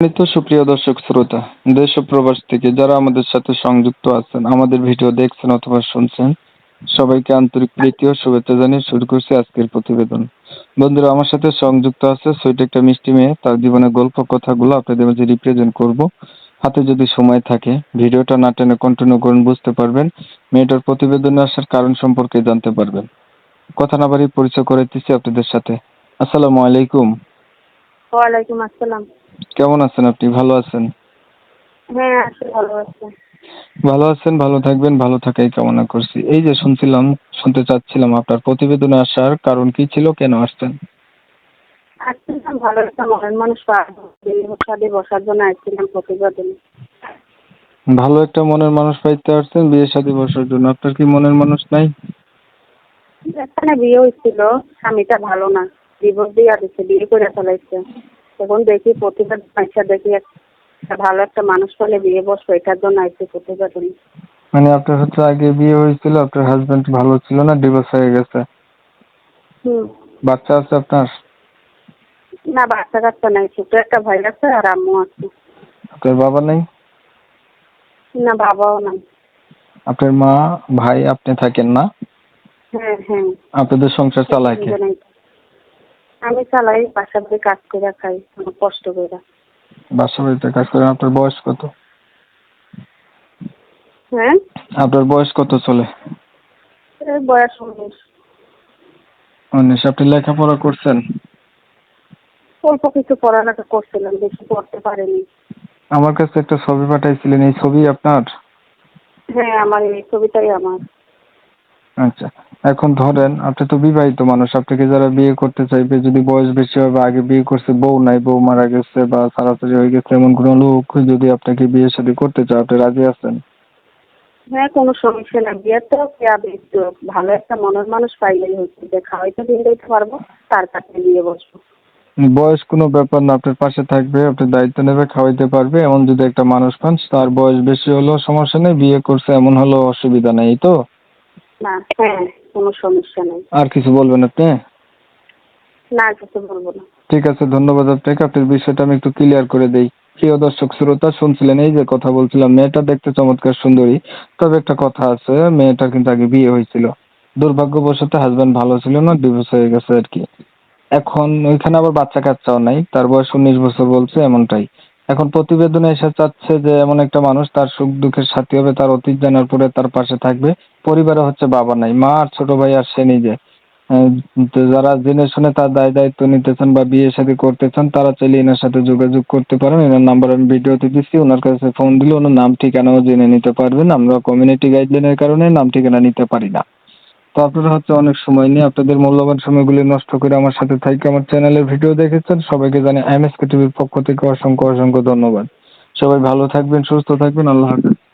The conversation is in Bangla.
সম্মানিত সুপ্রিয় দর্শক শ্রোতা, দেশ ও প্রবাস থেকে যারা আমাদের সাথে সংযুক্ত আছেন, আমাদের ভিডিও দেখছেন অথবা শুনছেন, সবাইকে আন্তরিক প্রীতি ও শুভেচ্ছা জানিয়ে শুরু করছি আজকের প্রতিবেদন। বন্ধুরা, আমার সাথে সংযুক্ত আছে সুইট একটা মিষ্টি মেয়ে। তার জীবনের গল্প কথাগুলো আপনাদের মাঝে রিপ্রেজেন্ট করব। হাতে যদি সময় থাকে, ভিডিওটা না টেনে কন্টিনিউ করুন, বুঝতে পারবেন। মেয়েটার প্রতিবেদনে আসার কারণ সম্পর্কে জানতে পারবেন। কথা না বাড়ি পরিচয় করে দিচ্ছি আপনাদের সাথে। আসসালামু আলাইকুম। ওয়ালাইকুম আসসালাম। কেমন আছেন আপনি? ভালো আছেন? হ্যাঁ আছি ভালো আছে। ভালো আছেন ভালো থাকবেন ভালো থাকাই কামনা করছি। এই যে শুনছিলাম শুনতে চাচ্ছিলাম আপনার প্রতিবেদনে আসার কারণ কি ছিল কেন আসছেন? আসছিলাম ভালো একটা মনের মানুষ সাথে বসার জন্য আসছিলাম প্রতিবেদন। ভালো একটা মনের মানুষ পাইতে আসছেন বিয়ে শাদী বসার জন্য। আপনার কি মনের মানুষ নাই? এখানে বিয়ে হয়েছিল স্বামীটা ভালো না। ডিভোর্স দিয়ে দিচ্ছে বিয়ে করে ফেলাইছে এখন দেখি প্রতিবেদন আইসা দেখি একটা ভালো একটা মানুষ পেলে বিয়ে বসবো এটার জন্য আইসি প্রতিবেদন মানে আপনার হচ্ছে আগে বিয়ে হয়েছিল আপনার হাজবেন্ড ভালো ছিল না ডিভোর্স হয়ে গেছে? হুম। বাচ্চা আছে আপনার? না বাচ্চা কাচ্চা নাই ছোট একটা ভাই আছে আর আম্মু আছে। আপনার বাবা নেই? না বাবাও নাই। আপনার মা ভাই আপনি থাকেন না? হ্যাঁ হ্যাঁ। আপনাদের সংসার চালায় কে। আমি চালাই বাসা বাড়ি কাজ করে খাই অনেক কষ্ট করে। বাসা বাড়িতে কাজ করেন আপনার বয়স কত? হ্যাঁ? আপনার বয়স কত চলে? বয়স উনিশ। উনিশ আপনি লেখাপড়া করছেন? অল্প কিছু পড়ালেখা করছিলাম বেশি পড়তে পারিনি। আমার কাছে একটা ছবি পাঠাইছিলেন এই ছবি আপনার? হ্যাঁ আমার এই ছবিটাই আমার। আচ্ছা এখন ধরেন আপনি তো বিবাহিত মানুষ আপনাকে যারা বিয়ে করতে চাইবে যদি বয়স বেশি হবে আগে বিয়ে করছে বউ নাই বউ মারা গেছে বা ছাড়াছাড়ি হয়ে গেছে এমন কোনো লোক যদি আপনাকে বিয়ে শাদী করতে চায় আপনি রাজি আছেন? হ্যাঁ কোনো সমস্যা না বিয়ে তো ভালো একটা মনের মানুষ পাইলেই হচ্ছে। যে খাওয়াইতে দিন দিতে পারব তার কাছে বিয়ে বসবো। বয়স কোনো ব্যাপার না আপনার পাশে থাকবে আপনার দায়িত্ব নেবে খাওয়াইতে পারবে এমন যদি একটা মানুষ পান তার বয়স বেশি হলেও সমস্যা নেই বিয়ে করছে এমন হলেও অসুবিধা নেই এই তো? না হ্যাঁ। কোনো সমস্যা নেই। আর কিছু বলবেন আপনি? না কিছু বলব না। ঠিক আছে ধন্যবাদ আপনাকে। আপনার বিষয়টা আমি একটু ক্লিয়ার করে দেই। প্রিয় দর্শক শ্রোতা শুনছিলেন এই যে কথা বলছিলাম মেয়েটা দেখতে চমৎকার সুন্দরী। তবে একটা কথা আছে মেয়েটার কিন্তু আগে বিয়ে হয়েছিল। দুর্ভাগ্যবশত হাজবেন্ড ভালো ছিল না ডিভোর্স হয়ে গেছে আর কি। এখন ওইখানে আবার বাচ্চা কাচ্চাও নাই তার বয়স উনিশ বছর বলছে এমনটাই। এখন প্রতিবেদনে এসে চাচ্ছে যে এমন একটা মানুষ, তার সুখ দুঃখের সাথী হবে, তার অতীত জানার পরে তার পাশে থাকবে। পরিবারে হচ্ছে বাবা নাই, মা আর ছোট ভাই আর সে নিজে। যারা জেনে শুনে তার দায় দায়িত্ব নিতেছেন বা বিয়ে শাদী করতেছেন, তারা চাইলে এনার সাথে যোগাযোগ করতে পারেন। এনার নাম্বার আমি ভিডিওতে দিচ্ছি ওনার কাছে ফোন দিলে ওনার নাম, ঠিকানাও জেনে নিতে পারবেন। আমরা কমিউনিটি গাইডলাইনের কারণে নাম, ঠিকানা নিতে পারি না। আপনারা হচ্ছে অনেক সময় নিয়ে আপনাদের মূল্যবান সময়গুলি নষ্ট করে আমার সাথে থাকি আমার চ্যানেলের ভিডিও দেখেছেন। সবাইকে জানি এমএসকে টিভির পক্ষ থেকে অসংখ্য অসংখ্য ধন্যবাদ। সবাই ভালো থাকবেন, সুস্থ থাকবেন। আল্লাহ হাফেজ।